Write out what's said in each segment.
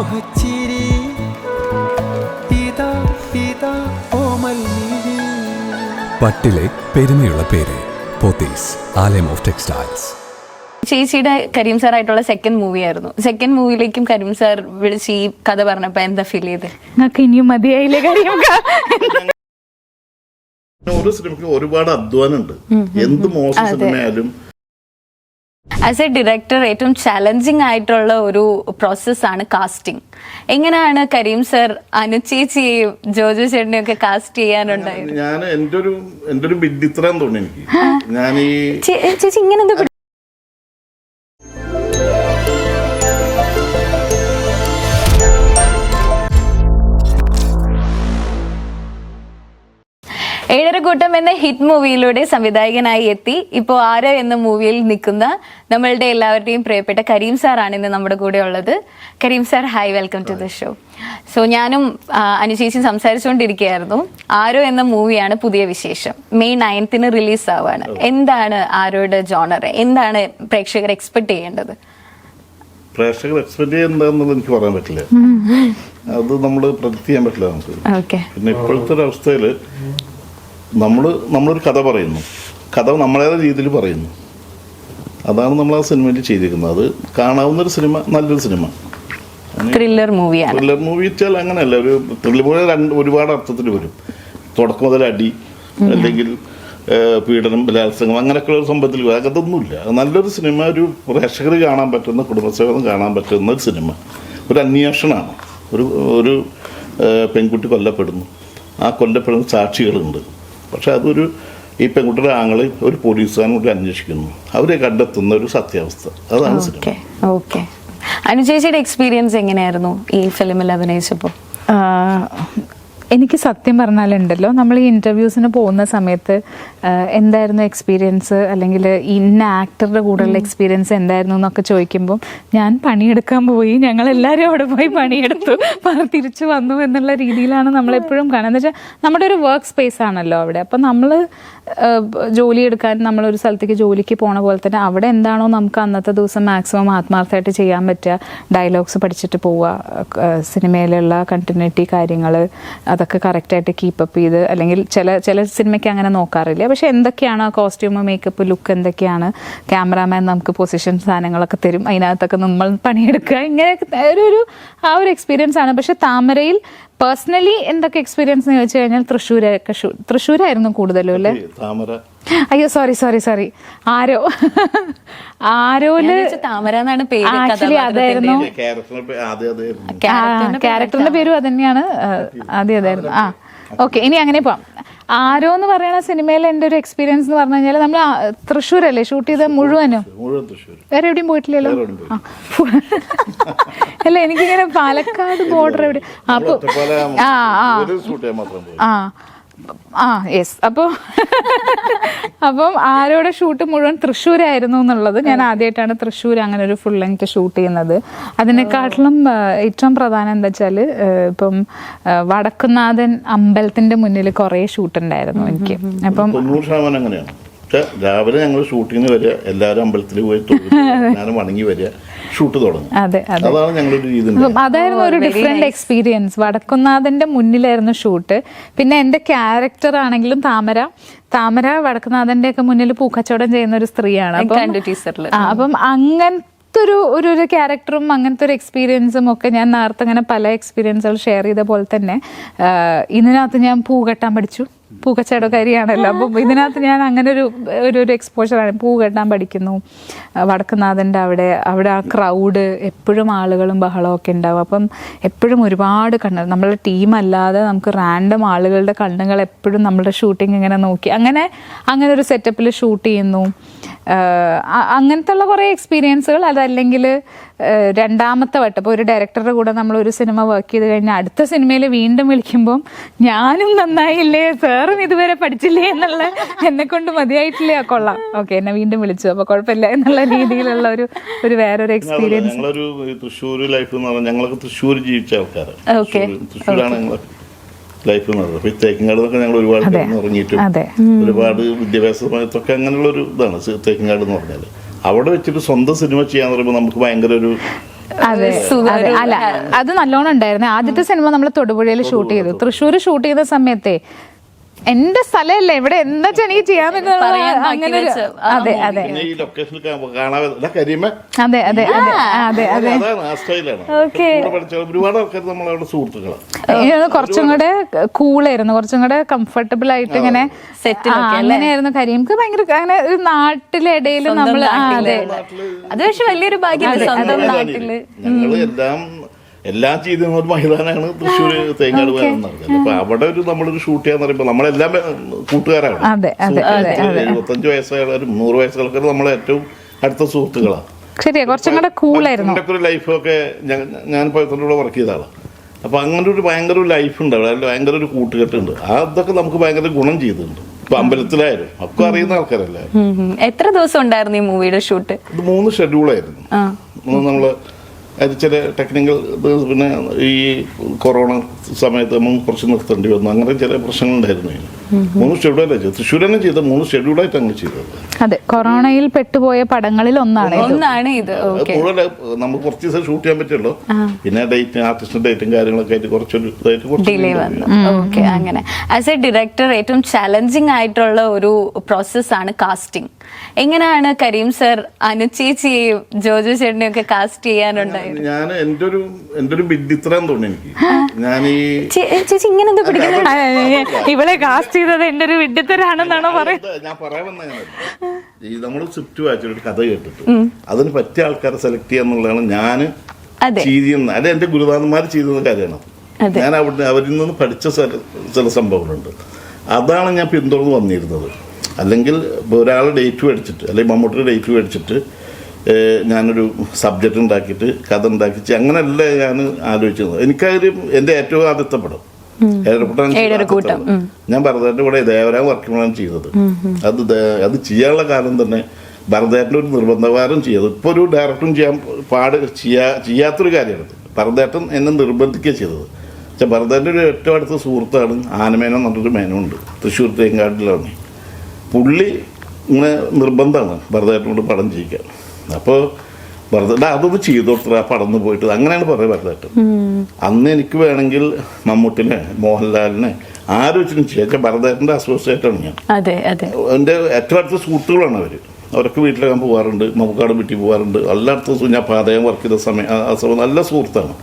മോഹച്ചിരി. ഇതാ ഇതാ ഓമൽ. പട്ടിലെ പെരുമയുള്ള പേര് പോത്തീസ് ആലയം ഓഫ് ടെക്സ്റ്റൈൽസ്. ചേച്ചിയുടെ കരീം സാർ ആയിട്ടുള്ള സെക്കൻഡ് മൂവി ആയിരുന്നു. സെക്കൻഡ് മൂവിയിലേക്കും കരീം സാർ വിളിച്ച് ഈ കഥ പറഞ്ഞപ്പോ എന്താ ഫീൽ ചെയ്ത്? നിങ്ങൾക്ക് ഇനിയും മതിയായില്ലേ കരീം ഓരോ സിനിമയ്ക്ക് ഒരുപാട് അധ്വാനം ഉണ്ട് എന്ത് മോശം സിനിമയായാലും ആസ് എ ഡയറക്ടർ ഏറ്റവും ചലഞ്ചിങ് ആയിട്ടുള്ള ഒരു പ്രോസസ്സാണ് കാസ്റ്റിംഗ് എങ്ങനെയാണ് കരീം സർ അനുചേച്ചിയെയും ജോജു ചേട്ടനെയും ഒക്കെ കാസ്റ്റ് ചെയ്യാനുണ്ടായത്? ഞാൻ എന്റെ ഒരു എന്റെ ഒരു വിഡിത്തരം തോന്നുന്നു എനിക്ക്. ഞാൻ ഈ ചേച്ചി ഇങ്ങനെ ഏഴരക്കൂട്ടം എന്ന ഹിറ്റ് മൂവിയിലൂടെ സംവിധായകനായി എത്തി. ഇപ്പോൾ ആരോ എന്ന മൂവിയിൽ നിൽക്കുന്ന നമ്മളുടെ എല്ലാവരുടെയും പ്രിയപ്പെട്ട കരീം സാറാണ് ഇന്ന് നമ്മുടെ കൂടെ ഉള്ളത്. Karim sir hi welcome to the show so ഞാനും അനുചേച്ചിയും സംസാരിച്ചുകൊണ്ടിരിക്കുകയായിരുന്നു. ആരോ എന്ന മൂവിയാണ് പുതിയ വിശേഷം. മെയ് നയൻത്തിന് റിലീസ് ആവാണ്. എന്താണ് ആരോയുടെ ജോണർ എന്താണ് പ്രേക്ഷകർ എക്സ്പെക്ട് ചെയ്യേണ്ടത്? പ്രേക്ഷകർ എക്സ്പെക്ട് ചെയ്യുന്നതെന്നുള്ളത് എനിക്ക് പറയാൻ പറ്റില്ല. അത് നമ്മൾ പ്രൊജക്ട് ചെയ്യാൻ പറ്റില്ല നമുക്ക്. പിന്നെ ഇപ്പോഴത്തെ ഒരു അവസ്ഥയിൽ നമ്മൾ നമ്മളൊരു കഥ പറയുന്നു. കഥ നമ്മളേതായ രീതിയിൽ പറയുന്നു. അതാണ് നമ്മൾ ആ സിനിമയിൽ ചെയ്തിരിക്കുന്നത്. അത് കാണാവുന്ന ഒരു സിനിമ നല്ലൊരു സിനിമ. ത്രില്ലർ മൂവിയാണ് ത്രില്ലർ മൂവി വെച്ചാൽ അങ്ങനെയല്ല. ഒരു ത്രില്ലർ മൂവി രണ്ട് ഒരുപാട് അർത്ഥത്തിൽ വരും. തുടക്കം മുതൽ അടി അല്ലെങ്കിൽ പീഡനം ബലാത്സംഗം അങ്ങനെയൊക്കെയുള്ള സംഭവത്തിൽ വരും. അതൊന്നുമില്ല. അത് നല്ലൊരു സിനിമ ഒരു പ്രേക്ഷകർ കാണാൻ പറ്റുന്ന കുടുംബസേവനം കാണാൻ പറ്റുന്ന ഒരു സിനിമ. ഒരു അന്വേഷണമാണ്. ഒരു ഒരു പെൺകുട്ടി കൊല്ലപ്പെടുന്നു. ആ കൊല്ലപ്പെടുന്ന സാക്ഷികളുണ്ട്. പക്ഷെ അതൊരു ഈ പെൺകുട്ടിയുടെ ആങ്ങളെ ഒരു പോലീസുകാരൻ കൂടി അന്വേഷിക്കുന്നു. അവരെ കണ്ടെത്തുന്ന ഒരു സത്യാവസ്ഥ. അതാണ് സിനിമ. Okay okay. അനുചേച്ചിയുടെ എക്സ്പീരിയൻസ് എങ്ങനെയായിരുന്നു ഈ ഫിലിമിൽ അഭിനയിച്ചപ്പോൾ? എനിക്ക് സത്യം പറഞ്ഞാലുണ്ടല്ലോ നമ്മൾ ഈ ഇന്റർവ്യൂസിന് പോകുന്ന സമയത്ത് എന്തായിരുന്നു എക്സ്പീരിയൻസ് അല്ലെങ്കിൽ ഇന്ന ആക്ടറുടെ കൂടെയുള്ള എക്സ്പീരിയൻസ് എന്തായിരുന്നു എന്നൊക്കെ ചോദിക്കുമ്പോൾ ഞാൻ പണിയെടുക്കാൻ പോയി. ഞങ്ങൾ എല്ലാവരും അവിടെ പോയി പണിയെടുത്തു. തിരിച്ചു വന്നു എന്നുള്ള രീതിയിലാണ് നമ്മളെപ്പോഴും കാണുന്നത്. എന്ന് വെച്ചാൽ നമ്മുടെ ഒരു വർക്ക് സ്പേസ് ആണല്ലോ അവിടെ. അപ്പം നമ്മൾ ജോലി എടുക്കാൻ നമ്മളൊരു സ്ഥലത്തേക്ക് ജോലിക്ക് പോണ പോലെ തന്നെ അവിടെ എന്താണോ നമുക്ക് അന്നത്തെ ദിവസം മാക്സിമം ആത്മാർത്ഥമായിട്ട് ചെയ്യാൻ പറ്റുക. ഡയലോഗ്സ് പഠിച്ചിട്ട് പോവുക. സിനിമയിലുള്ള കണ്ടിന്യൂറ്റി കാര്യങ്ങൾ അതൊക്കെ കറക്റ്റായിട്ട് കീപ്പപ്പ് ചെയ്ത് അല്ലെങ്കിൽ ചില ചില സിനിമയ്ക്ക് അങ്ങനെ നോക്കാറില്ല. പക്ഷെ എന്തൊക്കെയാണ് കോസ്റ്റ്യൂം മേക്കപ്പ് ലുക്ക് എന്തൊക്കെയാണ്? ക്യാമറാമാൻ നമുക്ക് പൊസിഷൻ സാധനങ്ങളൊക്കെ തരും. അതിനകത്തൊക്കെ നമ്മൾ പണിയെടുക്കുക. ഇങ്ങനെയൊക്കെ ഒരു ഒരു ആ ഒരു എക്സ്പീരിയൻസ് ആണ്. പക്ഷെ താമരയിൽ പേഴ്സണലി എന്തൊക്കെ എക്സ്പീരിയൻസ് എന്ന് ചോദിച്ചു കഴിഞ്ഞാൽ തൃശ്ശൂരൊക്കെ ഷൂ തൃശ്ശൂരായിരുന്നു കൂടുതലും അല്ലേ? താമര. അയ്യോ സോറി സോറി സോറി ആരോ? ആരോൽ താമര എന്നാണ് പേര് ആക്ച്വലി അതായിരുന്നു. ക്യാരക്ടറിന്റെ പേരും അത്. തന്നെയാണ് ആദ്യം അതായിരുന്നു. ആ ഓക്കെ ഇനി അങ്ങനെ പോവാം. ആരോ എന്ന് പറയുന്ന സിനിമയിൽ എന്റെ ഒരു എക്സ്പീരിയൻസ് എന്ന് പറഞ്ഞു കഴിഞ്ഞാൽ നമ്മൾ തൃശ്ശൂരല്ലേ? ഷൂട്ട് ചെയ്ത മുഴുവനും? തൃശ്ശൂർ വേറെ എവിടെയും പോയിട്ടില്ലല്ലോ. അല്ല എനിക്കിങ്ങനെ പാലക്കാട് ബോർഡർ എവിടെ? അപ്പൊ ആ ആ. ആ ആ യെസ് അപ്പോൾ അപ്പം ആരോടെ ഷൂട്ട് മുഴുവൻ തൃശ്ശൂരായിരുന്നു എന്നുള്ളത്. ഞാൻ ആദ്യമായിട്ടാണ് തൃശ്ശൂർ അങ്ങനെ ഒരു ഫുൾ ലെങ്ത് ഷൂട്ട് ചെയ്യുന്നത്. അതിനെക്കാട്ടിലും ഏറ്റവും പ്രധാനം എന്താ വെച്ചാൽ ഇപ്പം വടക്കുനാഥൻ വടക്കുന്നാഥൻ അമ്പലത്തിന്റെ മുന്നിൽ കുറേ ഷൂട്ട് ഉണ്ടായിരുന്നു എനിക്ക്. അപ്പം രാവിലെ ഞങ്ങൾ ഷൂട്ടിങ്ങിന് വരിക എല്ലാവരും അമ്പലത്തിൽ പോയി ഞാനും വണങ്ങി വരിക. ഷൂട്ട് തുടങ്ങും. അതെ അതെ. അതാണ് ഞങ്ങളൊരു രീതി അതായിരുന്നു ഒരു ഡിഫറെന്റ് എക്സ്പീരിയൻസ് വടക്കുന്നാഥന്റെ മുന്നിലായിരുന്നു ഷൂട്ട്. പിന്നെ എന്റെ ക്യാരക്ടർ ആണെങ്കിലും താമര. താമര വടക്കുന്നാഥന്റെ ഒക്കെ മുന്നിൽ പൂക്കച്ചവടം ചെയ്യുന്ന ഒരു സ്ത്രീയാണ് അപ്പം- അങ്ങനത്തെ ഒരു ഒരു ഒരു ക്യാരക്ടറും അങ്ങനത്തെ ഒരു എക്സ്പീരിയൻസും ഒക്കെ ഞാൻ നേരത്തെ അങ്ങനെ പല എക്സ്പീരിയൻസുകൾ ഷെയർ ചെയ്ത പോലെ തന്നെ ഇതിനകത്ത് ഞാൻ പൂ കെട്ടാൻ പഠിച്ചു. പൂക്കച്ചവടക്കാരിയാണല്ലോ. അപ്പം ഇതിനകത്ത് ഞാൻ അങ്ങനെ ഒരു ഒരു ഒരു എക്സ്പോഷറാണ് പൂ കെട്ടാൻ പഠിക്കുന്നു. വടക്കുന്നാഥന്റെ അവിടെ അവിടെ ആ ക്രൗഡ് എപ്പോഴും ആളുകളും ബഹളമൊക്കെ ഉണ്ടാവും. അപ്പം എപ്പോഴും ഒരുപാട് കണ്ണ് നമ്മളെ ടീമല്ലാതെ നമുക്ക് റാൻഡം ആളുകളുടെ കണ്ണുകൾ എപ്പോഴും നമ്മുടെ ഷൂട്ടിംഗ് ഇങ്ങനെ നോക്കി. അങ്ങനെ അങ്ങനെ ഒരു സെറ്റപ്പിൽ ഷൂട്ട് ചെയ്യുന്നു. അങ്ങനത്തെ ഉള്ള കുറേ എക്സ്പീരിയൻസുകൾ അതല്ലെങ്കിൽ രണ്ടാമത്തെ വട്ടം. ഇപ്പോൾ ഒരു ഡയറക്ടറുടെ കൂടെ നമ്മൾ ഒരു സിനിമ വർക്ക് ചെയ്ത് കഴിഞ്ഞാൽ അടുത്ത സിനിമയിൽ വീണ്ടും വിളിക്കുമ്പം ഞാനും നന്നായില്ലേ? സാറും ഇതുവരെ പഠിച്ചില്ലേ എന്നുള്ള എന്നെ കൊണ്ട് മതിയായിട്ടില്ലേ. ആ കൊള്ളാം. ഓക്കെ എന്നെ വീണ്ടും വിളിച്ചു. അപ്പോൾ കുഴപ്പമില്ല എന്നുള്ള രീതിയിലുള്ള ഒരു ഒരു വേറൊരു എക്സ്പീരിയൻസ് ഞങ്ങളൊരു തൃശ്ശൂർ ലൈഫ് എന്ന് പറഞ്ഞാൽ ഞങ്ങളൊക്കെ തൃശ്ശൂർ ജീവിച്ച ആൾക്കാരാണ് തൃശ്ശൂരാണ് ഞങ്ങൾ ലൈഫ് ഈ ഒരുപാട് അതെ. കിടന്ന് ഉറങ്ങിയിട്ടും ഒരുപാട് വിദ്യാഭ്യാസമായിട്ടൊക്കെ അങ്ങനെയുള്ള ഒരു ഇതാണ്. തേക്കിങ്ങാട് എന്ന് പറഞ്ഞാൽ അവിടെ വെച്ചിട്ട് സ്വന്തം സിനിമ ചെയ്യാന്ന് പറയുമ്പോൾ നമുക്ക് ഭയങ്കര ഒരു അതെ അതെ അല്ല അത് നല്ലോണം ഉണ്ടായിരുന്നു. ആദ്യത്തെ സിനിമ നമ്മൾ തൊടുപുഴയിൽ ഷൂട്ട് ചെയ്തു. തൃശ്ശൂർ ഷൂട്ട് ചെയ്ത സമയത്തെ എന്റെ സ്ഥലമല്ലേ? ഇവിടെ എന്താ എനിക്ക് ചെയ്യാൻ അങ്ങനെ അതെ അതെ. ഈ ലൊക്കേഷനിൽ അതെ അതെ അതെ അതെ ഒരുപാട് ആൾക്കാർ നമ്മളവിടെ സുഹൃത്തുക്കളാണ് കുറച്ചും കൂടെ കൂളായിരുന്നു കുറച്ചും കൂടെ കംഫർട്ടബിൾ ആയിട്ട് ഇങ്ങനെ? അങ്ങനെയായിരുന്നു കരീംക്ക് ഭയങ്കര അങ്ങനെ ഒരു നാട്ടിലിടയിൽ നമ്മൾ അതെ. അത് പക്ഷെ വലിയൊരു ഭാഗ്യം സ്വന്തം നാട്ടിൽ. ഞങ്ങൾ എല്ലാം എല്ലാം ചെയ്തിരുന്ന ഒരു മൈതാനാണ് തൃശ്ശൂർ തേങ്ങാട് പറയുന്നത് അപ്പൊ അവിടെ ഒരു നമ്മളൊരു ഷൂട്ട് ചെയ്യാന്ന് പറയുമ്പോൾ നമ്മളെല്ലാം കൂട്ടുകാരാണ്. എഴുപത്തഞ്ച് വയസ്സായാലും നൂറ് വയസ്സുകാർക്ക് നമ്മളെ ഏറ്റവും അടുത്ത സുഹൃത്തുക്കളാണ് ശരിയാ കുറച്ചും കൂടെ കൂളായിരുന്നു. ഒരു ലൈഫൊക്കെ ഞാൻ പഴത്തിന്റെ കൂടെ വർക്ക് ചെയ്താളാണ് അപ്പൊ അങ്ങനെ ഒരു ഭയങ്കര ഒരു ലൈഫ് ഉണ്ട്. അവിടെ ഭയങ്കര ഒരു കൂട്ടുകെട്ടുണ്ട് അതൊക്കെ നമുക്ക് ഭയങ്കര ഗുണം ചെയ്തിട്ടുണ്ട്. ഇപ്പൊ അമ്പലത്തിലായാലും ഒക്കെ അറിയുന്ന ആൾക്കാരല്ലേ. എത്ര ദിവസം ഉണ്ടായിരുന്നു ഈ മൂവിയുടെ ഷൂട്ട് ഇത് മൂന്ന് ഷെഡ്യൂൾ ആയിരുന്നു. നമ്മൾ അത് ചില ടെക്നിക്കൽ പിന്നെ ഈ കൊറോണ സമയത്ത് നമ്മൾ കുറച്ച് നിർത്തേണ്ടി വന്നു. അങ്ങനെ ചില പ്രശ്നങ്ങളുണ്ടായിരുന്നു ഉണ്ടായിരുന്നു മൂന്ന് ഷെഡ്യൂളായി ചെയ്തത്? തൃശ്ശൂർ തന്നെ ചെയ്ത മൂന്ന് ഷെഡ്യൂളായിട്ട് അങ്ങ് ചെയ്തത്. അതെ കൊറോണയിൽ പെട്ടുപോയ പടങ്ങളിൽ ഒന്നാണ് ഒന്നാണ് ഇത്. മുഴുവൻ നമുക്ക് കുറച്ച് ദിവസം ഷൂട്ട് ചെയ്യാൻ പറ്റുള്ളൂ. പിന്നെ ഡേറ്റ് ആർട്ടിസ്റ്റിന്റെ ഡേറ്റും കാര്യങ്ങളൊക്കെ ആയിട്ട് കുറച്ചൊരു ഇതായിട്ട് ഡിലേ വന്നു. ഓക്കെ അങ്ങനെ. ആസ് എ ഡയറക്ടർ ഏറ്റവും ചലഞ്ചിങ് ആയിട്ടുള്ള ഒരു പ്രോസസ്സാണ് കാസ്റ്റിംഗ് എങ്ങനെയാണ് കരീം സർ അനുചേച്ചിയെയും ജോജു ചേട്ടനെയും ഒക്കെ കാസ്റ്റ് ചെയ്യാനുണ്ടായത്? ഞാൻ എന്റെ ഒരു എന്റെ ഒരു ബിഡിത്രം തോന്നി എനിക്ക്. ഞാൻ ഈ ചേച്ചി ഇങ്ങനെ എന്താ പിടിക്കുന്നത് ഇവളെ കാസ്റ്റ് ചെയ്തത് എന്റെ ഒരു വിഡിത്തരാണെന്നാണോ പറയുന്നത്? ഞാൻ പറയാൻ വന്നതല്ല ഈ നമ്മൾ സ്വിഫ്റ്റ് വായിച്ചൊരു കഥ കേട്ടിട്ട് അതിന് പറ്റിയ ആൾക്കാരെ സെലക്ട് ചെയ്യാന്നുള്ളതാണ് ഞാൻ അതെ. ചെയ്യുന്ന അത് എന്റെ ഗുരുനാഥന്മാർ ചെയ്യുന്ന കാര്യമാണ്. ഞാൻ അവിടെ അവരിൽ നിന്ന് പഠിച്ച ചില സംഭവങ്ങളുണ്ട്. അതാണ് ഞാൻ പിന്തുടർന്ന് വന്നിരുന്നത്. അല്ലെങ്കിൽ ഒരാൾ ഡേറ്റ് മേടിച്ചിട്ട് അല്ലെങ്കിൽ മമ്മൂട്ടിയുടെ ഡേറ്റ് മേടിച്ചിട്ട് ഞാനൊരു സബ്ജക്റ്റ് ഉണ്ടാക്കിയിട്ട് കഥ ഉണ്ടാക്കിച്ച് അങ്ങനെയല്ല ഞാൻ ആലോചിച്ചത്. എനിക്കതിൽ എന്റെ ഏറ്റവും ആദ്യത്തെ പടം ഏഴരക്കൂട്ടം, ഞാൻ ഭരതേട്ടന്റെ കൂടെ ദേവരാം വർക്കിമാണ് ചെയ്തത്. അത് അത് ചെയ്യാനുള്ള കാലം തന്നെ ഭരതേട്ടന്റെ ഒരു നിർബന്ധകാരം ചെയ്തത്. ഇപ്പോൾ ഒരു ഡയറക്ടറും ചെയ്യാൻ പാട് ചെയ്യാ ചെയ്യാത്തൊരു കാര്യമാണ് ഭരതേട്ടൻ എന്നെ നിർബന്ധിക്കുക ചെയ്തത്. പക്ഷെ ഭരതേട്ടന്റെ ഒരു ഏറ്റവും അടുത്ത സുഹൃത്താണ് ആനമേനം എന്നൊരു മേനമുണ്ട് തൃശ്ശൂർ തേങ്കാട്ടിലാണ് പുള്ളി ഇങ്ങനെ നിർബന്ധമാണ് ഭരതേട്ടനോട് പടം ചെയ്യിക്കാൻ. അപ്പോൾ ഭരതേട്ട അതൊന്ന് ചെയ്തോത്ര ആ പടന്ന് പോയിട്ട്. അങ്ങനെയാണ് പറയുക ഭരതേട്ടൻ അന്ന് എനിക്ക് വേണമെങ്കിൽ മമ്മൂട്ടിനെ മോഹൻലാലിനെ ആര് വെച്ചിട്ടും ചെയ്യാം. ഭരതേട്ടന്റെ അസോസിയേറ്റാണ് ഞാൻ. എന്റെ ഏറ്റവും അടുത്ത സുഹൃത്തുക്കളാണ് അവർ അവരൊക്കെ വീട്ടിലൊക്കെ പോകാറുണ്ട് മമ്മൂക്കാട് വീട്ടിൽ പോകാറുണ്ട്. എല്ലായിടത്തും ഞാൻ പാതയം വർക്ക് ചെയ്ത സമയം ആ- ആ സമയം നല്ല സുഹൃത്താണ്.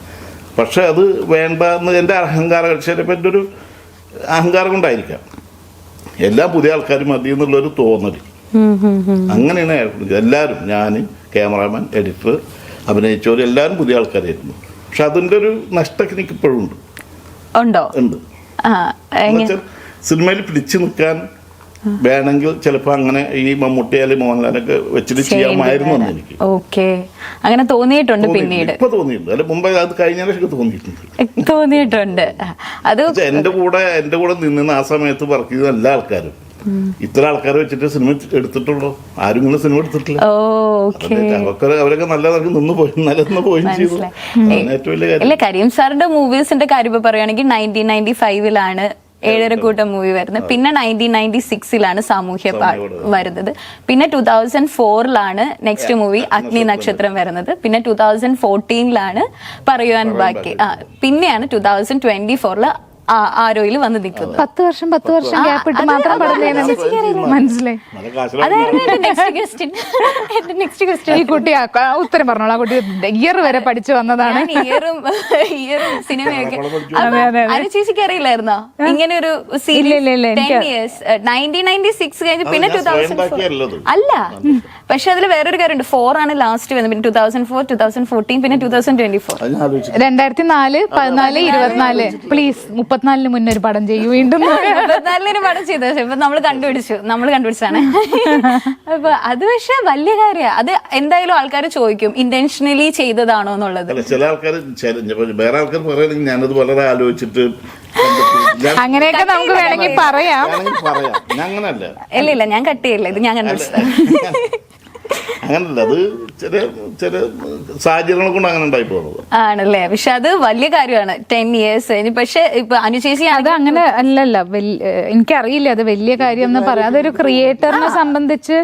പക്ഷേ അത് വേണ്ട എന്ന് എന്റെ അഹങ്കാര ചിലപ്പോൾ എന്റെ ഒരു അഹങ്കാരം കൊണ്ടായിരിക്കാം. എല്ലാം പുതിയ ആൾക്കാർ മതി എന്നുള്ളൊരു തോന്നൽ അങ്ങനെയാണ് ഏർപ്പെടുന്നത് എല്ലാവരും ഞാൻ ക്യാമറാമാൻ എഡിറ്റർ അഭിനയിച്ചവർ എല്ലാവരും പുതിയ ആൾക്കാരായിരുന്നു. പക്ഷെ അതിന്റെ ഒരു നഷ്ടമൊക്കെ എനിക്ക് ഇപ്പോഴും ഉണ്ട് ഉണ്ടോ ഉണ്ട് സിനിമയിൽ പിടിച്ചു നിൽക്കാൻ വേണമെങ്കിൽ ചിലപ്പോൾ അങ്ങനെ ഈ മമ്മൂട്ടി അല്ലെങ്കിൽ മോഹൻലാലൊക്കെ വെച്ചിട്ട് ചെയ്യാമായിരുന്നു എനിക്ക് ഓക്കെ. അങ്ങനെ തോന്നിയിട്ടുണ്ട്. പിന്നീട്. ഇപ്പൊ തോന്നിയിട്ടുണ്ട്. അല്ല മുമ്പ് അത് കഴിഞ്ഞാലൊക്കെ തോന്നിയിട്ടുണ്ട്. തോന്നിയിട്ടുണ്ട്. അത് എന്റെ കൂടെ എന്റെ കൂടെ നിന്നിന്ന് ആ സമയത്ത് വർക്ക് ചെയ്ത എല്ലാ ആൾക്കാരും. ഇത്ര ആൾക്കാരെ വെച്ചിട്ട് സിനിമ എടുത്തിട്ടുള്ളൂ. ആരും ഇങ്ങനെ സിനിമ എടുത്തിട്ടില്ല. അവർക്ക് അവരൊക്കെ നല്ല നിലയ്ക്ക് നിന്ന് പോയി നിലനിന്ന് പോയും ചെയ്തു. ഏറ്റവും വലിയ കാര്യം. കരീം സാറിന്റെ മൂവീസിന്റെ കാര്യം പറയുകയാണെങ്കിൽ നയന്റീൻ നയന്റി ഫൈവിലാണ് ഏഴരക്കൂട്ടം മൂവി വരുന്നത്. പിന്നെ നയന്റീൻ നയന്റി സിക്സിലാണ് സാമൂഹ്യ പാ വരുന്നത്. പിന്നെ ടൂ തൗസൻഡ് ഫോറിലാണ് നെക്സ്റ്റ് മൂവി അഗ്നി നക്ഷത്രം വരുന്നത്. പിന്നെ ടൂ തൗസൻഡ് ഫോർട്ടീനിലാണ് പറയുവാൻ ബാക്കി. ആ പിന്നെയാണ് ടൂ തൗസൻഡ് ട്വന്റി ഫോറിൽ ആരോയിൽ വന്ന് നിൽക്കുന്നത്. പത്ത് വർഷം പത്ത് വർഷം ഗ്യാപ്പ് ഇട്ട് മാത്രം മനസ്സിലായി. ഈ കുട്ടി ഉത്തരം പറഞ്ഞോളൂ. ആ കുട്ടി ഇയർ വരെ പഠിച്ചു വന്നതാണ്. ഇയറും ഇയറും സിനിമയൊക്കെ. അനുചേച്ചിക്ക് അറിയില്ലായിരുന്നോ? ഇങ്ങനെ ഒരു പിന്നെ ഞാൻ ടൂ തൗസൻഡ് അല്ല. പക്ഷെ അതിൽ വേറൊരു കാര്യമുണ്ട്. ഫോർ ആണ് ലാസ്റ്റ് വന്നത്. പിന്നെ two thousand four two thousand fourteen പിന്നെ ടൂ തൗസൻഡ് ട്വന്റി ഫോർ രണ്ടായിരത്തി നാല് പതിനാല് ഇരുപത്തിനാല്. പ്ലീസ് മുപ്പത്തിനാലിന് മുന്നേ ഒരു പടം ചെയ്യൂ വീണ്ടും. മുപ്പത്തിനാലിന് പടം ചെയ്ത. പക്ഷെ ഇപ്പൊ നമ്മൾ കണ്ടുപിടിച്ചു. നമ്മൾ കണ്ടുപിടിച്ചാണ് അപ്പൊ അത് പക്ഷെ വലിയ കാര്യമാണ് അത് എന്തായാലും ആൾക്കാർ ചോദിക്കും ഇന്റൻഷനലി ചെയ്തതാണോ എന്നുള്ളത്? ചില ആൾക്കാർ വേറെ ആൾക്കാർ പറയുകയാണെങ്കിൽ ഞാനത് വളരെ ആലോചിച്ചിട്ട് അങ്ങനെയൊക്കെ നമുക്ക് വേണമെങ്കിൽ പറയാം. അങ്ങനല്ല. ഇല്ല ഇല്ല ഞാൻ കട്ട് ചെയ്യില്ല ഇത് ഞാൻ കണ്ടുപിടിച്ചതാണ് അങ്ങനല്ല അത് ചില ചില സാഹചര്യങ്ങൾ കൊണ്ട് അങ്ങനെ ഉണ്ടായി പോകുന്നത്. ആണല്ലേ? പക്ഷെ അത് വലിയ കാര്യമാണ്. ടെൻ ഇയേഴ്സ് ഇനി പക്ഷെ ഇപ്പൊ അനുശേഷി അത് അങ്ങനെ അല്ലല്ല. എനിക്കറിയില്ല. അത് വലിയ കാര്യം എന്ന് പറയാം. അതൊരു ക്രിയേറ്ററിനെ സംബന്ധിച്ച്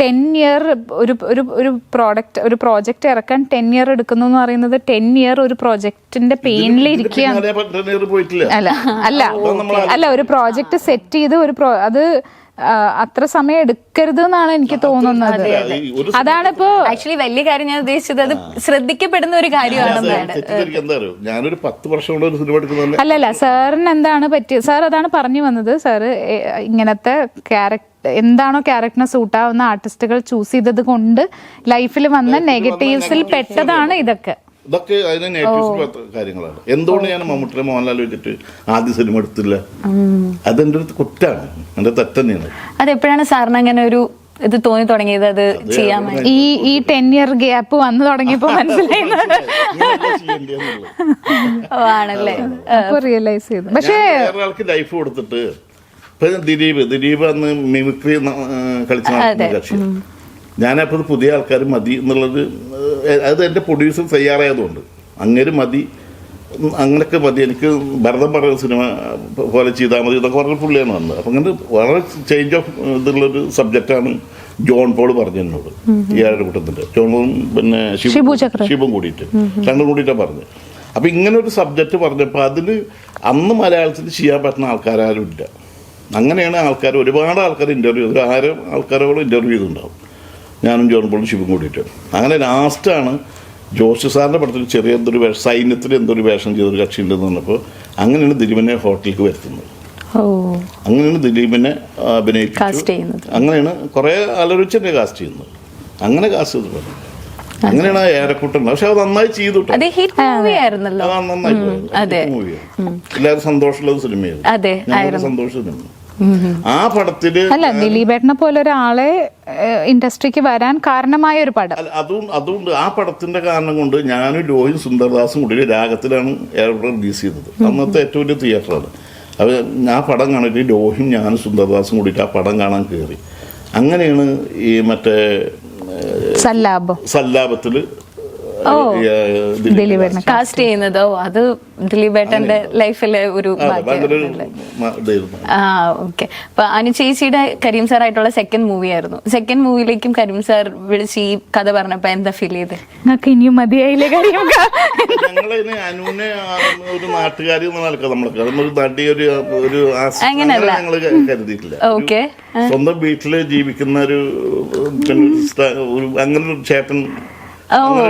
ടെൻ ഇയർ ഒരു ഒരു ഒരു പ്രോഡക്റ്റ് ഒരു പ്രോജക്റ്റ് ഇറക്കാൻ ടെൻ ഇയർ എടുക്കുന്നു എന്ന് പറയുന്നത് ടെൻ ഇയർ ഒരു പ്രോജക്റ്റിന്റെ പെയിനിൽ ഇരിക്കുകയാണ്. അല്ല. അല്ല. അല്ല ഒരു പ്രോജക്റ്റ് സെറ്റ് ചെയ്ത് ഒരു അത് അത്ര സമയം എടുക്കരുത് എന്നാണ് എനിക്ക് തോന്നുന്നത്. അതാണ് ഇപ്പോ ആക്ച്വലി വലിയ കാര്യം ഞാൻ ഉദ്ദേശിച്ചത് അത് ശ്രദ്ധിക്കപ്പെടുന്ന ഒരു കാര്യമാണ് ഞാനൊരു പത്ത് വർഷം കൊണ്ട് ഒരു സിനിമ അല്ലല്ല സാറിന് എന്താണ് പറ്റിയത് സാർ അതാണ് പറഞ്ഞു വന്നത്. സാറ് ഇങ്ങനത്തെ ക്യാരക്ടർ എന്താണോ ക്യാരക്ടറിനെ സൂട്ടാവുന്ന ആർട്ടിസ്റ്റുകൾ ചൂസ് ചെയ്തത് കൊണ്ട് ലൈഫിൽ വന്ന നെഗറ്റീവ്സിൽ പെട്ടതാണ് ഇതൊക്കെ. ഇതൊക്കെ അതിന് നെഗറ്റീവ്സ് കാര്യങ്ങളാണ്. എന്തുകൊണ്ട് ഞാൻ മമ്മൂട്ടിയെ മോഹൻലാൽ വെച്ചിട്ട് ആദ്യ സിനിമ എടുത്തില്ല? അതെന്റെ ഒരു കുറ്റാണ്. എന്റെ തെറ്റന്നെയാണ് അതെപ്പോഴാണ് സാറിന് അങ്ങനെ ഒരു ഇത് തോന്നി തുടങ്ങിയത്? അത് ചെയ്യാൻ ഈ ഈ ടെൻ ഇയർ ഗ്യാപ്പ് വന്നു തുടങ്ങിയപ്പോ മനസ്സിലായി ഇങ്ങനെയല്ല ചെയ്യേണ്ടതെന്നുള്ളത്. ഓ, ആണല്ലേ. റിയലൈസ് ചെയ്തു. പക്ഷേ ലൈഫ് കൊടുത്തിട്ട് ദിലീപ് ദിലീപ് അന്ന് മിമിക്രി കളിച്ച ഞാനപ്പോൾ പുതിയ ആൾക്കാർ മതി എന്നുള്ളത് അത് എന്റെ പ്രൊഡ്യൂസർ തയ്യാറായതുകൊണ്ട്. അങ്ങനെ മതി. അങ്ങനെയൊക്കെ മതി. എനിക്ക് ഭരതം പറയുന്ന സിനിമ പോലെ ചെയ്താൽ മതി ഇതൊക്കെ പറഞ്ഞ പുള്ളിയാണ് വന്നത്. അപ്പം അങ്ങനെ വളരെ ചേഞ്ച് ഓഫ് ഇതുള്ളൊരു സബ്ജക്റ്റാണ് ജോൺ പോൾ പറഞ്ഞു എന്നോട് ഇയാളുടെ കൂട്ടത്തിന്റെ ജോൺ പോളും പിന്നെ ചക്ര. ശിവം കൂടിയിട്ട്. രണ്ടും കൂടിയിട്ടാണ് പറഞ്ഞത് അപ്പം ഇങ്ങനെ ഒരു സബ്ജക്റ്റ് പറഞ്ഞപ്പോൾ അതിൽ അന്ന് മലയാളത്തിൽ ചെയ്യാൻ പറ്റുന്ന ആൾക്കാരും ഇല്ല. അങ്ങനെയാണ് ആൾക്കാർ ഒരുപാട് ആൾക്കാർ ഇന്റർവ്യൂ ഒരു ആയിരം ആൾക്കാരോളം ഇന്റർവ്യൂ ചെയ്തിട്ടുണ്ടാവും. ഞാനും ജോൺ പോളും ശിവം കൂടിയിട്ട്. അങ്ങനെ ലാസ്റ്റാണ് ജോഷി സാറിന്റെ പടത്തിൽ ചെറിയ എന്തൊരു വേഷം സൈന്യത്തിൽ എന്തൊരു വേഷം ചെയ്തൊരു കക്ഷി ഉണ്ടെന്ന് പറഞ്ഞപ്പോൾ അങ്ങനെയാണ് ദിലീപിനെ ഹോട്ടലിലേക്ക് വരുത്തുന്നത്. അങ്ങനെയാണ് ദിലീപിനെ അഭിനയിക്കുന്നത്. അങ്ങനെയാണ് കുറേ ആലോചിച്ചെന്നെ കാസ്റ്റ് ചെയ്യുന്നത്. അങ്ങനെ കാസ്റ്റ് ചെയ്തു അങ്ങനെയാണ് ആ ഏറെക്കൂട്ടം. പക്ഷെ അത് നന്നായി ചെയ്തു. എല്ലാവരും സന്തോഷമുള്ള സിനിമയായിരുന്നു. സന്തോഷം തന്നെ ആ പടത്തിൽ അല്ല ദിലീപേട്ടനെ പോലെ ഒരാളെ ഇൻഡസ്ട്രിക്ക് വരാൻ കാരണമായ ഒരു പടം. അതും അതുകൊണ്ട് ആ പടത്തിന്റെ കാരണം കൊണ്ട് ഞാനും ലോയും സുന്ദർദാസും കൂടി രാഗത്തിലാണ് റിലീസ് ചെയ്തത്. അന്നത്തെ ഏറ്റവും വലിയ തിയേറ്ററാണ്. അത് ഞാൻ പടം കാണിട്ട് ലോഹിയും ഞാനും സുന്ദർദാസും കൂടിയിട്ട് ആ പടം കാണാൻ കയറി അങ്ങനെയാണ് ഈ മറ്റേ ഏഹ്, സല്ലാബം ദിലീപേട്ടനെ കാസ്റ്റ് ചെയ്യുന്നതോ. അത് ദിലീപേട്ടന്റെ ലൈഫിലെ ഒരു ആ ഓക്കെ. അപ്പൊ അനു ചേച്ചിയുടെ കരീം സാർ ആയിട്ടുള്ള സെക്കൻഡ് മൂവി ആയിരുന്നു. സെക്കൻഡ് മൂവിയിലേക്കും കരീം സാർ വിളിച്ച് ഈ കഥ പറഞ്ഞപ്പോ എന്താ ഫീൽ ചെയ്ത്? നിങ്ങൾക്ക് ഇനിയും മതിയായില്ലേ കരീം അനുവിനെ ഒരു നാട്ടുകാരി അങ്ങനെയല്ല. ഓക്കെ. സ്വന്തം വീട്ടിൽ ജീവിക്കുന്ന ഒരു അങ്ങനെ ഒരു ചേട്ടൻ അങ്ങനെ.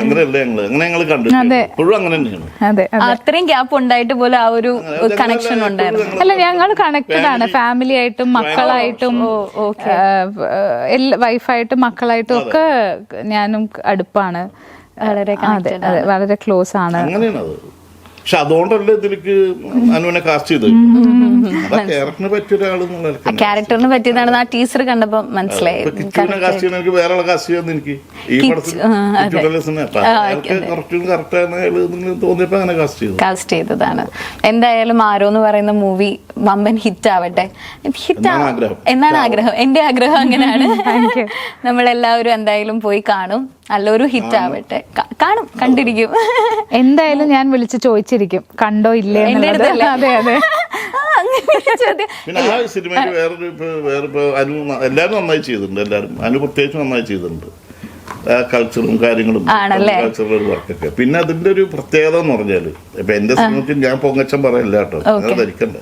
അങ്ങനെയല്ല ഞങ്ങൾ അങ്ങനെ ഞങ്ങൾ കണ്ടിട്ടില്ല. ഇപ്പോഴും അങ്ങനെ തന്നെയാണ് അതെ അതെ. അത്രയും ഗ്യാപ്പ് ഉണ്ടായിട്ട് പോലും ആ ഒരു കണക്ഷൻ ഉണ്ടായിരുന്നു. അല്ല ഞങ്ങൾ കണക്റ്റഡ് ആണ്. ഫാമിലി ആയിട്ടും മക്കളായിട്ടും വൈഫായിട്ടും മക്കളായിട്ടും ഒക്കെ ഞാനും അടുപ്പാണ്. വളരെ അതെ അതെ വളരെ ക്ലോസ് ആണ്. പക്ഷെ അതുകൊണ്ടല്ല ഇതിലേക്ക് അനുവിനെ കാസ്റ്റ് ചെയ്ത് അതാ ക്യാരക്ടറിന് പറ്റിയ ഒരാൾ ക്യാരക്ടറിന് പറ്റിയതാണെന്ന് ആ ടീച്ചർ കണ്ടപ്പോ മനസ്സിലായി. കിച്ചുവിനെ കാസ്റ്റ് ചെയ്യണം എനിക്ക് വേറെ ആളെ കാസ്റ്റ് ചെയ്യാന്ന് എനിക്ക് ഈ പടത്തിൽ തോന്നിയപ്പോ അങ്ങനെ കാസ്റ്റ് ചെയ്തു. കാസ്റ്റ് ചെയ്തതാണ്. എന്തായാലും ആരോ എന്ന് പറയുന്ന മൂവി വമ്പൻ ഹിറ്റ് ആവട്ടെ. ഹിറ്റ് എന്നാണ് ആഗ്രഹം. എന്നാണ് ആഗ്രഹം? എന്റെ ആഗ്രഹം അങ്ങനെയാണ്. നമ്മളെല്ലാവരും എന്തായാലും പോയി കാണും. നല്ലൊരു ഹിറ്റ് ആവട്ടെ. കാണും കണ്ടിരിക്കും. എന്തായാലും ഞാൻ വിളിച്ച് ചോദിച്ചിരിക്കും. കണ്ടോ ഇല്ലേ അതെ അതെ. അങ്ങനെ പിന്നെ ആ സിനിമയിൽ വേറൊരു ഇപ്പൊ വേറെ ഇപ്പൊ അനു എല്ലാവരും നന്നായി ചെയ്തിട്ടുണ്ട് എല്ലാവരും അനു പ്രത്യേകിച്ച് നന്നായി ചെയ്തിട്ടുണ്ട്. ആ കൾച്ചറും കാര്യങ്ങളും? കൾച്ചറൽ വർക്കൊക്കെ പിന്നെ അതിന്റെ ഒരു പ്രത്യേകത എന്ന് പറഞ്ഞാൽ ഇപ്പൊ എന്റെ സിനിമയ്ക്ക് ഞാൻ പൊങ്ങച്ചം പറയില്ല കേട്ടോ. അത് ധരിക്കണ്ട.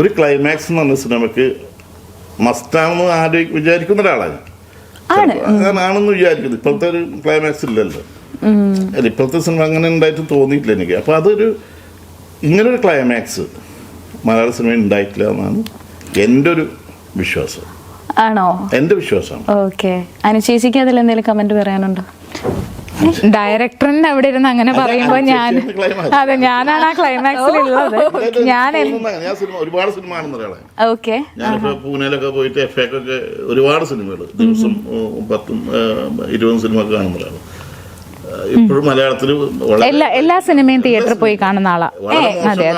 ഒരു ക്ലൈമാക്സ് എന്ന് പറഞ്ഞ സിനിമയ്ക്ക് മസ്റ്റാണെന്ന് ആര് വിചാരിക്കുന്ന ഒരാളാണ് അങ്ങനെ ആണെന്ന് വിചാരിക്കുന്നു. ഇപ്പോഴത്തെ ഒരു ക്ലൈമാക്സ് ഇല്ലല്ലോ. അല്ല, ഇപ്പോഴത്തെ സിനിമ അങ്ങനെ ഉണ്ടായിട്ട് തോന്നിയിട്ടില്ല എനിക്ക്. അപ്പൊ അതൊരു ഇങ്ങനൊരു ക്ലൈമാക്സ് മലയാള സിനിമ ഉണ്ടായിട്ടില്ല എന്നാണ് എന്റെ ഒരു വിശ്വാസം. ആണോ? എന്റെ വിശ്വാസമാണ്. ഓക്കെ. അതിൽ എന്തെങ്കിലും കമന്റ് പറയാനുണ്ടോ? ഡയറക്ടറിന് അവിടെ ഇരുന്ന് അങ്ങനെ പറയുമ്പോ ഞാൻ അതെ ഞാനാണ് ആ ക്ലൈമാക്സിൽ ഉള്ളത് ഞാൻ ഞാൻ സിനിമ ഒരുപാട് സിനിമ ഒരാളാണ് ഓക്കെ. ഞാനിപ്പോ പൂനെയിലൊക്കെ പോയിട്ട് എഫ് ഒക്കെ ഒരുപാട് സിനിമകൾ ദിവസം പത്തും ഇരുപതും സിനിമ ഒക്കെ കാണുന്ന ഒരാളാണ് ഇപ്പോഴും മലയാളത്തിൽ വളരെ എല്ലാ എല്ലാ സിനിമയും തിയേറ്ററിൽ പോയി കാണുന്ന ആളാ.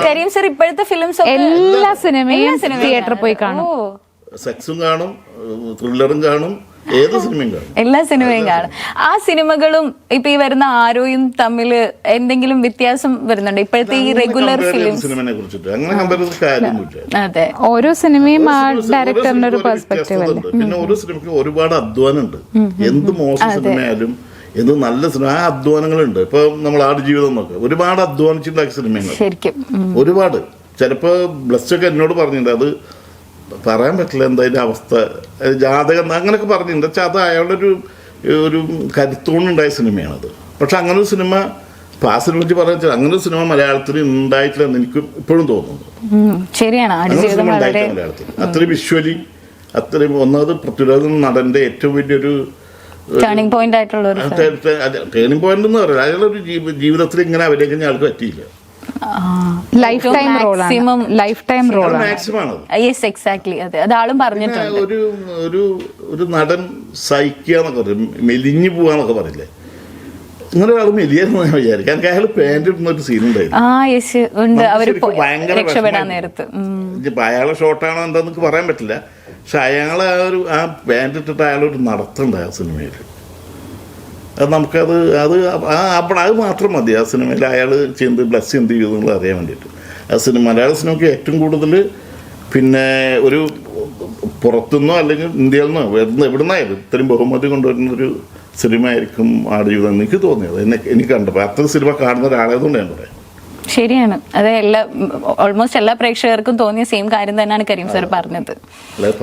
കരീം സർ ഇപ്പോഴത്തെ ഫിലിംസ് എല്ലാ സിനിമയും തിയേറ്ററിൽ പോയി കാണും. സെക്സും കാണും ത്രില്ലറും കാണും ഏത് സിനിമയും കാണും. എല്ലാ സിനിമയും കാണും. ആ സിനിമകളും ഇപ്പൊ ഈ വരുന്ന ആരോയും തമ്മിൽ എന്തെങ്കിലും വ്യത്യാസം വരുന്നുണ്ട്? ഇപ്പോഴത്തെ ഈ റെഗുലർ ഫിലിം സിനിമയെ കുറിച്ചിട്ട്. അങ്ങനെ കാര്യമൊന്നുമില്ല. അതെ. ഓരോ സിനിമയും ആ ഡയറക്ടറിന്റെ ഒരു പെർസ്പെക്ടീവ് പിന്നെ ഓരോ സിനിമയ്ക്ക് ഒരുപാട് അധ്വാനമുണ്ട്. എന്ത് മോശം സിനിമയായാലും എന്ത് നല്ല സിനിമ ആ അധ്വാനങ്ങളുണ്ട്. ഇപ്പൊ നമ്മൾ ആട് ജീവിതം നോക്കുക ഒരുപാട് അധ്വാനിച്ചിട്ടുണ്ടാക്കിയ സിനിമയാണ് ശരിക്കും. ഒരുപാട്. ചിലപ്പോ ബ്ലസ് ഒക്കെ എന്നോട് പറഞ്ഞിട്ടുണ്ട്. അത് പറയാൻ പറ്റില്ല എന്താ അതിന്റെ അവസ്ഥ. ജാതകം അങ്ങനെയൊക്കെ പറഞ്ഞിട്ടുണ്ട്. വെച്ചാൽ അത് അയാളുടെ ഒരു ഒരു കരുത്തോണ്ടുണ്ടായ സിനിമയാണത്. പക്ഷെ അങ്ങനെ ഒരു സിനിമ ഇപ്പൊ ആ സിനിമ വെച്ച് പറയാൻ അങ്ങനെ ഒരു സിനിമ മലയാളത്തിൽ ഉണ്ടായിട്ടില്ല എന്ന് എനിക്ക് ഇപ്പോഴും തോന്നുന്നു. ശരിയാണ്. മലയാളത്തിൽ. അത്രയും വിഷ്വലി അത്രയും ഒന്നത് പൃഥ്വിരാജ് നടന്റെ ഏറ്റവും വലിയൊരു ടേണിംഗ് പോയിന്റ് ആയിട്ടുള്ള ടേണിംഗ് പോയിന്റ് എന്ന് പറയാം. അയാളൊരു ജീവിതത്തിൽ ഇങ്ങനെ അഭിനയിക്കുന്ന ആൾക്ക് പറ്റിയില്ല. Life time maximum life time റോളാണ് യെസ് എക്സാക്ട്ലി അതെ അതാളും പറഞ്ഞിട്ടുണ്ട്. ഒരു ഒരു ഒരു നടൻ സഹിക്കുക എന്നൊക്കെ പറയും. മെലിഞ്ഞു പോവാന്നൊക്കെ പറയില്ലേ? ഇങ്ങനെ ഒരാൾ മെലിയായിരുന്നു ഞാൻ വിചാരിക്കും. അയാൾ പാന്റ് ഇടുന്ന ഒരു സീൻ ഉണ്ടായിരുന്നു. അയാളെ ഷോട്ടാണോ എന്താന്നൊക്കെ പറയാൻ പറ്റില്ല. പക്ഷെ അയാളെ ആ ഒരു ആ പാന്റ് ഇട്ടിട്ട് അയാളൊരു നടത്തുണ്ട് ആ സിനിമയിൽ അത് നമുക്കത് അത് ആ അത് മാത്രം മതി. ആ സിനിമയിൽ അയാൾ ചെയ്ത് ബ്ലസ് എന്ത് ചെയ്തു എന്നുള്ളത് അറിയാൻ വേണ്ടിയിട്ട്. ആ സിനിമ മലയാള സിനിമയ്ക്ക് ഏറ്റവും കൂടുതൽ പിന്നെ ഒരു പുറത്തുനിന്നോ അല്ലെങ്കിൽ ഇന്ത്യയിൽ നിന്നോ എവിടുന്ന് എവിടുന്നായാലും ഇത്രയും ബഹുമതി കൊണ്ടുവരുന്ന ഒരു സിനിമ ആയിരിക്കും ആടുജീവിതം എനിക്ക് തോന്നിയത്. എന്നെ എനിക്ക് കണ്ടപ്പോൾ അത്ര സിനിമ കാണുന്ന ഒരാളായതുകൊണ്ട് ഞാൻ പറയാം. ശരിയാണ്. അത് എല്ലാ ഓൾമോസ്റ്റ് എല്ലാ പ്രേക്ഷകർക്കും തോന്നിയ സെയിം കാര്യം തന്നെയാണ് കരീം സാർ പറഞ്ഞത്.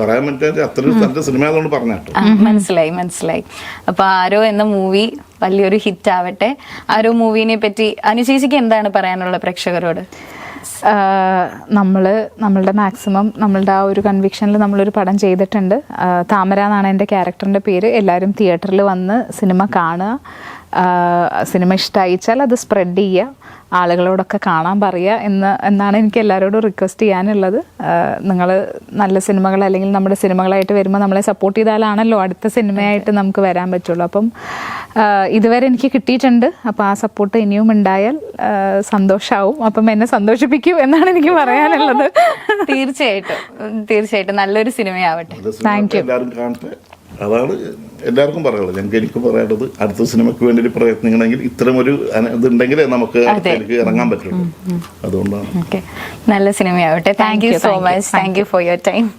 പറയാൻ സിനിമ മനസ്സിലായി മനസ്സിലായി. അപ്പൊ ആരോ എന്ന മൂവി വലിയൊരു ഹിറ്റ് ആവട്ടെ. ആരോ മൂവിനെ പറ്റി അനുശേഷിക്ക് എന്താണ് പറയാനുള്ള പ്രേക്ഷകരോട്? നമ്മൾ നമ്മളുടെ മാക്സിമം നമ്മളുടെ ആ ഒരു കൺവിക്ഷനിൽ നമ്മളൊരു പടം ചെയ്തിട്ടുണ്ട്. താമര എന്നാണ് എന്റെ ക്യാരക്ടറിന്റെ പേര്. എല്ലാവരും തിയേറ്ററിൽ വന്ന് സിനിമ കാണുക. സിനിമ ഇഷ്ടമായിച്ചാൽ അത് സ്പ്രെഡ് ചെയ്യുക. ആളുകളോടൊക്കെ കാണാൻ പറയുക എന്ന് എന്നാണ് എനിക്ക് എല്ലാവരോടും റിക്വസ്റ്റ് ചെയ്യാനുള്ളത്. നിങ്ങൾ നല്ല സിനിമകൾ അല്ലെങ്കിൽ നമ്മുടെ സിനിമകളായിട്ട് വരുമ്പോൾ നമ്മളെ സപ്പോർട്ട് ചെയ്താലാണല്ലോ അടുത്ത സിനിമയായിട്ട് നമുക്ക് വരാൻ പറ്റുള്ളൂ. അപ്പം ഇതുവരെ എനിക്ക് കിട്ടിയിട്ടുണ്ട്. അപ്പോൾ ആ സപ്പോർട്ട് ഇനിയും ഉണ്ടായാൽ സന്തോഷമാവും അപ്പം എന്നെ സന്തോഷിപ്പിക്കും എന്നാണ് എനിക്ക് പറയാനുള്ളത്. തീർച്ചയായിട്ടും. തീർച്ചയായിട്ടും. നല്ലൊരു സിനിമയാവട്ടെ. താങ്ക് യു എല്ലാവരും കാണട്ടെ. അതാണ് എല്ലാവർക്കും പറയാനുള്ളത്. ഞങ്ങൾക്ക് എനിക്ക് പറയാനുള്ളത് അടുത്ത സിനിമയ്ക്ക് വേണ്ടി പ്രയത്നിക്കണമെങ്കിൽ ഇത്തരം ഒരു ഇതുണ്ടെങ്കിലേ നമുക്ക് അടുത്തേക്ക് ഇറങ്ങാൻ പറ്റുള്ളൂ. അതുകൊണ്ടാണ്. ഓക്കെ. നല്ല സിനിമയാവട്ടെ. Thank you so much thank you for your time